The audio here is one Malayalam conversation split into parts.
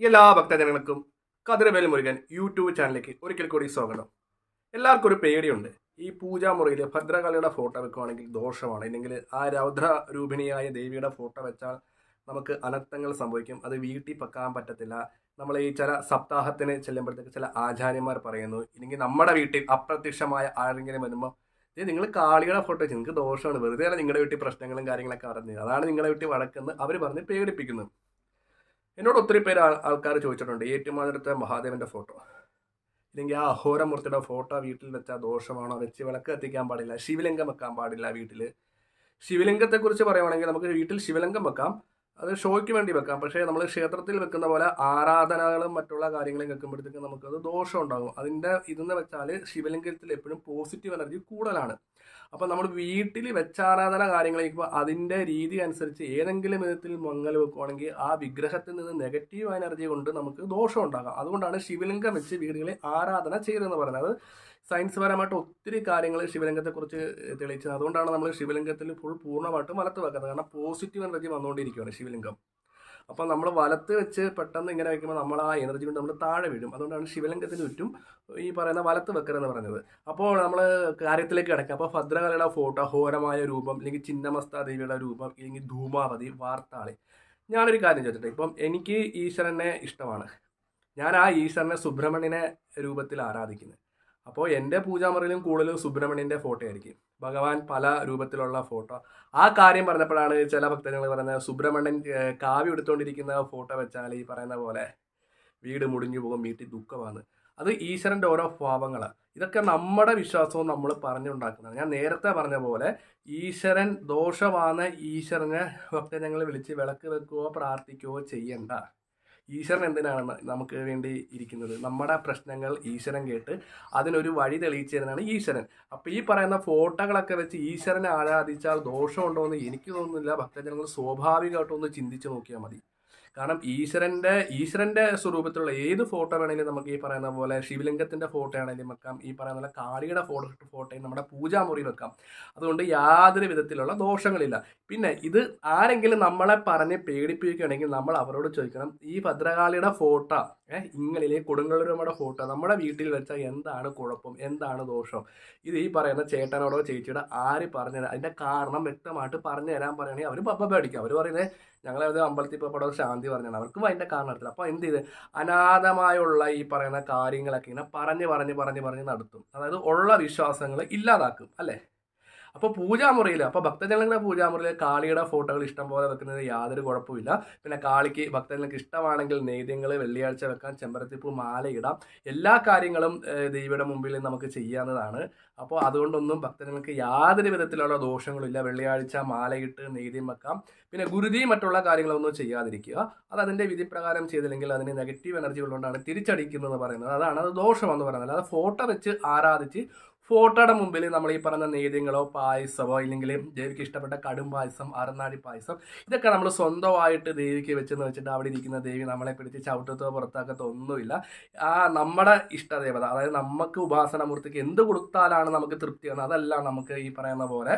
എല്ലാ ഭക്തജനങ്ങൾക്കും കതിരവേൽ മുരുകൻ യൂട്യൂബ് ചാനലിലേക്ക് ഒരിക്കൽ കൂടി സ്വാഗതം. എല്ലാവർക്കും ഒരു പേടിയുണ്ട്. ഈ പൂജാമുറിയിൽ ഭദ്രകാളിയുടെ ഫോട്ടോ വെക്കുകയാണെങ്കിൽ ദോഷമാണ്. ഇല്ലെങ്കിൽ ആ രൗദ്ര രൂപിണിയായ ദേവിയുടെ ഫോട്ടോ വെച്ചാൽ നമുക്ക് അനർത്ഥങ്ങൾ സംഭവിക്കും. അത് വീട്ടിൽ പക്കാൻ പറ്റത്തില്ല. നമ്മൾ ഈ ചില സപ്താഹത്തിന് ചെല്ലുമ്പോഴത്തേക്ക് ചില ആചാര്യന്മാർ പറയുന്നു ഇല്ലെങ്കിൽ നമ്മുടെ വീട്ടിൽ അപ്രത്യക്ഷമായ ആരെങ്കിലും വരുമ്പോൾ ഇത് നിങ്ങൾ കാളിയുടെ ഫോട്ടോ വെച്ച് നിങ്ങൾക്ക് ദോഷമാണ്. വെറുതെ അല്ല നിങ്ങളുടെ വീട്ടിൽ പ്രശ്നങ്ങളും കാര്യങ്ങളൊക്കെ അറിഞ്ഞത് അതാണ് നിങ്ങളുടെ വീട്ടിൽ വഴക്കെന്ന് അവർ പറഞ്ഞ് പേടിപ്പിക്കുന്നത് എന്നോട് ഒത്തിരി പേര് ആൾക്കാർ ചോദിച്ചിട്ടുണ്ട്. ഏറ്റുമാനടുത്ത മഹാദേവന്റെ ഫോട്ടോ ഇല്ലെങ്കിൽ ആ അഹോരമൂർത്തിയുടെ ഫോട്ടോ വീട്ടിൽ വെച്ചാൽ ദോഷമാണോ? വെച്ച് വിളക്ക് കത്തിക്കാൻ പാടില്ല. ശിവലിംഗം വെക്കാൻ പാടില്ല വീട്ടിൽ ശിവലിംഗത്തെക്കുറിച്ച് പറയുവാണെങ്കിൽ നമുക്ക് വീട്ടിൽ ശിവലിംഗം വെക്കാം. അത് ഷോയ്ക്ക് വേണ്ടി വെക്കാം. പക്ഷേ നമ്മൾ ക്ഷേത്രത്തിൽ വെക്കുന്ന പോലെ ആരാധനകളും മറ്റുള്ള കാര്യങ്ങളും വെക്കുമ്പോഴത്തേക്ക് നമുക്കത് ദോഷം ഉണ്ടാകും. അതിന്റെ ഇതെന്ന് വെച്ചാൽ ശിവലിംഗത്തിൽ എപ്പോഴും പോസിറ്റീവ് എനർജി കൂടുതലാണ്. അപ്പോൾ നമ്മൾ വീട്ടിൽ വെച്ചാരാധന കാര്യങ്ങളിപ്പോൾ അതിന്റെ രീതി അനുസരിച്ച് ഏതെങ്കിലും വിധത്തിൽ മങ്ങൽ വെക്കുവാണെങ്കിൽ ആ വിഗ്രഹത്തിൽ നിന്ന് നെഗറ്റീവ് എനർജി കൊണ്ട് നമുക്ക് ദോഷം ഉണ്ടാകാം. അതുകൊണ്ടാണ് ശിവലിംഗം വെച്ച് വീടുകളിൽ ആരാധന ചെയ്തതെന്ന് പറയുന്നത്. സയൻസ് പരമായിട്ട് ഒത്തിരി കാര്യങ്ങൾ ശിവലിംഗത്തെക്കുറിച്ച് തെളിയിച്ചത്. അതുകൊണ്ടാണ് നമ്മൾ ശിവലിംഗത്തിൽ ഫുൾ പൂർണമായിട്ടും വലത്ത് വെക്കുന്നത്. കാരണം പോസിറ്റീവ് എനർജി വന്നുകൊണ്ടിരിക്കുകയാണ് ശിവലിംഗം. അപ്പോൾ നമ്മൾ വലത്ത് വെച്ച് പെട്ടെന്ന് ഇങ്ങനെ വെക്കുമ്പോൾ നമ്മൾ ആ എനർജി കൊണ്ട് നമ്മൾ താഴെ വീഴും. അതുകൊണ്ടാണ് ശിവലിംഗത്തിന് ചുറ്റും ഈ പറയുന്ന വലത്ത് വെക്കരെന്ന് പറഞ്ഞത്. അപ്പോൾ നമ്മൾ കാര്യത്തിലേക്ക് കിടക്കുക അപ്പോൾ ഭദ്രകലയുടെ ഫോട്ടോ ഹോരമായ രൂപം അല്ലെങ്കിൽ ചിന്നമസ്ത ദേവിയുടെ രൂപം അല്ലെങ്കിൽ ധൂമാവതി വാർത്താളി. ഞാനൊരു കാര്യം ചോദിച്ചിട്ടെ. ഇപ്പം എനിക്ക് ഈശ്വരനെ ഇഷ്ടമാണ്. ഞാൻ ആ ഈശ്വരനെ സുബ്രഹ്മണ്യനെ രൂപത്തിൽ ആരാധിക്കുന്നത് അപ്പോൾ എന്റെ പൂജാമുറിയിലും കൂടുതലും സുബ്രഹ്മണ്യന്റെ ഫോട്ടോ ആയിരിക്കും. ഭഗവാൻ പല രൂപത്തിലുള്ള ഫോട്ടോ ആ കാര്യം പറഞ്ഞപ്പോഴാണ് ചില ഭക്തജനങ്ങൾ പറയുന്നത് സുബ്രഹ്മണ്യൻ കാവ്യ എടുത്തുകൊണ്ടിരിക്കുന്ന ഫോട്ടോ വെച്ചാൽ ഈ പറയുന്ന പോലെ വീട് മുടിഞ്ഞു പോകും വീട്ടിൽ ദുഃഖമാണ്. അത് ഈശ്വരന്റെ ഓരോ ഭാവങ്ങളാണ് ഇതൊക്കെ നമ്മുടെ വിശ്വാസവും നമ്മൾ പറഞ്ഞുണ്ടാക്കുന്നതാണ്. ഞാൻ നേരത്തെ പറഞ്ഞ പോലെ ഈശ്വരൻ ദോഷമാണ് ഈശ്വരനെ ഭക്തജനങ്ങൾ വിളിച്ച് വിളക്ക് വെക്കുകയോ പ്രാർത്ഥിക്കുകയോ ചെയ്യണ്ട. ഈശ്വരൻ എന്തിനാണ് നമുക്ക് വേണ്ടി ഇരിക്കുന്നത്? നമ്മുടെ പ്രശ്നങ്ങൾ ഈശ്വരൻ കേട്ട് അതിനൊരു വഴി തെളിയിച്ചു തരുന്നതാണ് ഈശ്വരൻ. അപ്പോൾ ഈ പറയുന്ന ഫോട്ടോകളൊക്കെ വെച്ച് ഈശ്വരനെ ആരാധിച്ചാൽ ദോഷമുണ്ടോ എന്ന് എനിക്ക് തോന്നുന്നില്ല. ഭക്തജനങ്ങൾ സ്വാഭാവികമായിട്ടൊന്ന് ചിന്തിച്ചു നോക്കിയാൽ മതി. കാരണം ഈശ്വരന്റെ ഈശ്വരന്റെ സ്വരൂപത്തിലുള്ള ഏത് ഫോട്ടോ വേണമെങ്കിലും നമുക്ക് ഈ പറയുന്ന പോലെ ശിവലിംഗത്തിന്റെ ഫോട്ടോ ആണെങ്കിലും വെക്കാം. ഈ പറയുന്ന പോലെ കാളിയുടെ ഫോട്ടോ ഫോട്ടോയും നമ്മുടെ പൂജാമുറി വെക്കാം. അതുകൊണ്ട് യാതൊരു വിധത്തിലുള്ള ദോഷങ്ങളില്ല. പിന്നെ ഇത് ആരെങ്കിലും നമ്മളെ പറഞ്ഞ് പേടിപ്പിക്കുകയാണെങ്കിൽ നമ്മൾ അവരോട് ചോദിക്കണം ഈ ഭദ്രകാളിയുടെ ഫോട്ടോ ഇങ്ങളിലെ കൊടുങ്ങല്ലൂരമ്മയുടെ ഫോട്ടോ നമ്മുടെ വീട്ടിൽ വെച്ചാൽ എന്താണ് കുഴപ്പം എന്താണ് ദോഷം? ഇത് ഈ പറയുന്ന ചേട്ടനോടോ ചേച്ചിയോടോ ആര് പറഞ്ഞു തരാം അതിന്റെ കാരണം വ്യക്തമായിട്ട് പറഞ്ഞു തരാൻ പറയുകയാണെങ്കിൽ അവർ പപ്പ പേടിക്കും. അവർ പറയുന്നത് ഞങ്ങളെ അമ്പലത്തിൽ പോയപ്പോൾ ശാന്തി പറഞ്ഞാണ് അവർക്കും അതിന്റെ കാരണം അറിയത്തില്ല അപ്പോൾ എന്ത് ചെയ്ത്? അനാഥമായുള്ള ഈ പറയുന്ന കാര്യങ്ങളൊക്കെ ഇങ്ങനെ പറഞ്ഞ് പറഞ്ഞ് പറഞ്ഞ് പറഞ്ഞ് നടത്തും. അതായത് ഉള്ള വിശ്വാസങ്ങൾ ഇല്ലാതാക്കും അല്ലേ? അപ്പോൾ പൂജാമുറിയിൽ അപ്പോൾ ഭക്തജനങ്ങളുടെ പൂജാമുറിയിൽ കാളിയുടെ ഫോട്ടോകൾ ഇഷ്ടം പോലെ വെക്കുന്നത് യാതൊരു കുഴപ്പമില്ല പിന്നെ കാളിക്ക് ഭക്തജനങ്ങൾക്ക് ഇഷ്ടമാണെങ്കിൽ നെയ്ദ്യങ്ങൾ വെള്ളിയാഴ്ച വെക്കാൻ ചെമ്പരത്തിപ്പൂ മാല ഇടാം എല്ലാ കാര്യങ്ങളും ദേവിയുടെ മുമ്പിൽ നമുക്ക് ചെയ്യാവുന്നതാണ്. അപ്പോൾ അതുകൊണ്ടൊന്നും ഭക്തജനങ്ങൾക്ക് യാതൊരു വിധത്തിലുള്ള ദോഷങ്ങളില്ല വെള്ളിയാഴ്ച മാലയിട്ട് നെയ്ദ്യം വെക്കാം. പിന്നെ ഗുരുതി മറ്റുള്ള കാര്യങ്ങളൊന്നും ചെയ്യാതിരിക്കുക. അത് അതിന്റെ വിധിപ്രകാരം ചെയ്തില്ലെങ്കിൽ അതിന് നെഗറ്റീവ് എനർജി ഉള്ളതുകൊണ്ടാണ് തിരിച്ചടിക്കുന്നത് പറയുന്നത്. അതാണ് അത് ദോഷമെന്ന് പറയുന്നത്. അല്ലാതെ ഫോട്ടോ വെച്ച് ആരാധിച്ച് ഫോട്ടോയുടെ മുമ്പിൽ നമ്മൾ ഈ പറഞ്ഞ നേദ്യങ്ങളോ പായസമോ ഇല്ലെങ്കിൽ ദേവിക്ക് ഇഷ്ടപ്പെട്ട കടും പായസം അറുനാടി പായസം ഇതൊക്കെ നമ്മൾ സ്വന്തമായിട്ട് ദേവിക്ക് വെച്ചെന്ന് വെച്ചിട്ട് അവിടെ ഇരിക്കുന്ന ദേവി നമ്മളെ പിടിച്ച് ചവിട്ടത്തോ പുറത്താക്കത്തോ ഒന്നുമില്ല. ആ നമ്മുടെ ഇഷ്ടദേവത അതായത് നമുക്ക് ഉപാസനമൂർത്തിക്ക് എന്ത് കൊടുത്താലാണ് നമുക്ക് തൃപ്തിയാണ് അതല്ല നമുക്ക് ഈ പറയുന്ന പോലെ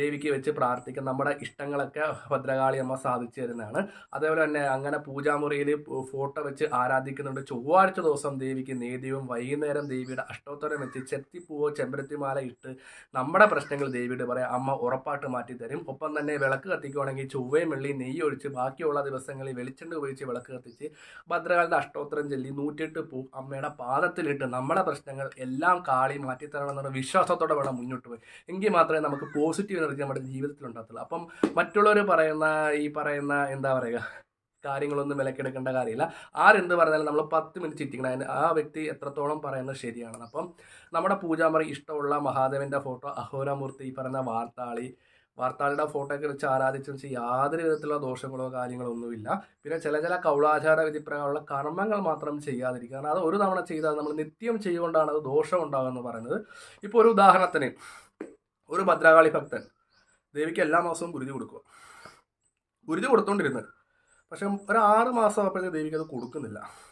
ദേവിക്ക് വെച്ച് പ്രാർത്ഥിക്കാം നമ്മുടെ ഇഷ്ടങ്ങളൊക്കെ ഭദ്രകാളി അമ്മ സാധിച്ചു തരുന്നതാണ്. അതേപോലെ തന്നെ അങ്ങനെ പൂജാമുറിയിൽ ഫോട്ടോ വെച്ച് ആരാധിക്കുന്നുണ്ട്. ചൊവ്വാഴ്ച ദിവസം ദേവിക്ക് നേദ്യവും വൈകുന്നേരം ദേവിയുടെ അഷ്ടോത്തരം വെച്ച് ചെത്തിപ്പൂവോ ചെമ്പരത്തിമാല ഇട്ട് നമ്മുടെ പ്രശ്നങ്ങൾ ദേവിയുടെ പറയാം അമ്മ ഉറപ്പായിട്ട് മാറ്റി തരും. ഒപ്പം തന്നെ വിളക്ക് കത്തിക്കുവാണെങ്കിൽ ചൊവ്വയും വെള്ളി നെയ്യ് ഒഴിച്ച് ബാക്കിയുള്ള ദിവസങ്ങളിൽ വെളിച്ചെണ്ണ ഉപയോഗിച്ച് വിളക്ക് കത്തിച്ച് ഭദ്രകാളിയുടെ അഷ്ടോത്തരം ചൊല്ലി നൂറ്റെട്ട് പൂ അമ്മയുടെ പാദത്തിലിട്ട് നമ്മുടെ പ്രശ്നങ്ങൾ എല്ലാം കാളി മാറ്റിത്തരണം എന്നുള്ള വിശ്വാസത്തോടെ വേണം മുന്നോട്ട് പോയി. എങ്കിൽ മാത്രമേ നമുക്ക് പോസിറ്റീവ് എനർജി നമ്മുടെ ജീവിതത്തിൽ ഉണ്ടാകത്തുള്ളൂ അപ്പം മറ്റുള്ളവർ പറയുന്ന ഈ പറയുന്ന എന്താ പറയുക കാര്യങ്ങളൊന്നും വിലക്കെടുക്കേണ്ട കാര്യമില്ല. ആരെന്ത് പറഞ്ഞാലും നമ്മൾ പത്ത് മിനിറ്റ് ചിരിക്കണം അതിന് ആ വ്യക്തി എത്രത്തോളം പറയുന്നത് ശരിയാണ് അപ്പം നമ്മുടെ പൂജാമറി ഇഷ്ടമുള്ള മഹാദേവന്റെ ഫോട്ടോ അഹോരാമൂർത്തി ഈ പറയുന്ന വാർത്താളി വാർത്താളിയുടെ ഫോട്ടോയൊക്കെ വെച്ച് ആരാധിച്ചു വെച്ച് യാതൊരു വിധത്തിലുള്ള ദോഷങ്ങളോ കാര്യങ്ങളോ ഒന്നുമില്ല. പിന്നെ ചില ചില കൗളാചാര വിധിപ്രകാരമുള്ള കർമ്മങ്ങൾ മാത്രം ചെയ്യാതിരിക്കുക. കാരണം അത് ഒരു തവണ ചെയ്താൽ നമ്മൾ നിത്യം ചെയ്യുകൊണ്ടാണ് അത് ദോഷം ഉണ്ടാകുമെന്ന് പറയുന്നത്. ഇപ്പോൾ ഒരു ഉദാഹരണത്തിന് ഒരു ഭദ്രകാളി ഭക്തൻ. ദേവിക്ക് എല്ലാ മാസവും ഗുരുതി കൊടുക്കുക. ഗുരുതി കൊടുത്തോണ്ടിരുന്നത്. പക്ഷെ ഒരു ആറ് മാസം ആയപ്പോഴത്തേക്ക് ദേവിക്ക് അത് കൊടുക്കുന്നില്ല.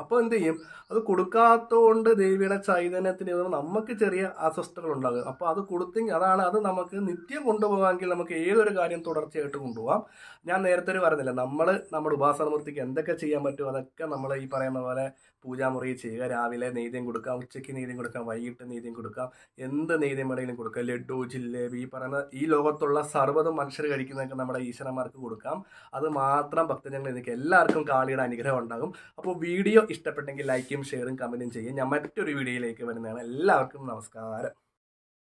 അപ്പോൾ എന്ത് ചെയ്യും? അത് കൊടുക്കാത്തതുകൊണ്ട് ദേവിയുടെ ചൈതന്യത്തിന് നമുക്ക് ചെറിയ അസ്വസ്ഥതകൾ ഉണ്ടാകും അപ്പോൾ അത് കൊടുത്തെങ്കിൽ അതാണ് അത് നമുക്ക് നിത്യം കൊണ്ടുപോകാമെങ്കിൽ നമുക്ക് ഏതൊരു കാര്യം തുടർച്ചയായിട്ട് കൊണ്ടുപോകാം. ഞാൻ നേരത്തെ ഒരു പറഞ്ഞില്ല നമ്മൾ നമ്മുടെ ഉപാസനമൂർത്തിക്ക് എന്തൊക്കെ ചെയ്യാൻ പറ്റും? അതൊക്കെ നമ്മൾ ഈ പറയുന്ന പോലെ പൂജാമുറി ചെയ്യുക രാവിലെ നെയ്തം കൊടുക്കാം ഉച്ചയ്ക്ക് നെയ്തം കൊടുക്കാം വൈകിട്ട് നെയ്തം കൊടുക്കാം എന്ത് നെയ്തം വേണമെങ്കിലും കൊടുക്കാം ലഡു ജിലേബി ഈ പറയുന്ന ഈ ലോകത്തുള്ള സർവതും മനുഷ്യർ കഴിക്കുന്നതൊക്കെ നമ്മുടെ ഈശ്വരന്മാർക്ക് കൊടുക്കാം. അത് മാത്രം ഭക്തജനങ്ങൾ എനിക്ക് എല്ലാവർക്കും കാളിയുടെ അനുഗ്രഹം ഉണ്ടാകും. അപ്പോൾ വീഡിയോ ഇഷ്ടപ്പെട്ടെങ്കിൽ ലൈക്കും ഷെയറും കമന്റും ചെയ്യും. ഞാൻ മറ്റൊരു വീഡിയോയിലേക്ക് വരുന്നതാണ്. എല്ലാവർക്കും നമസ്കാരം.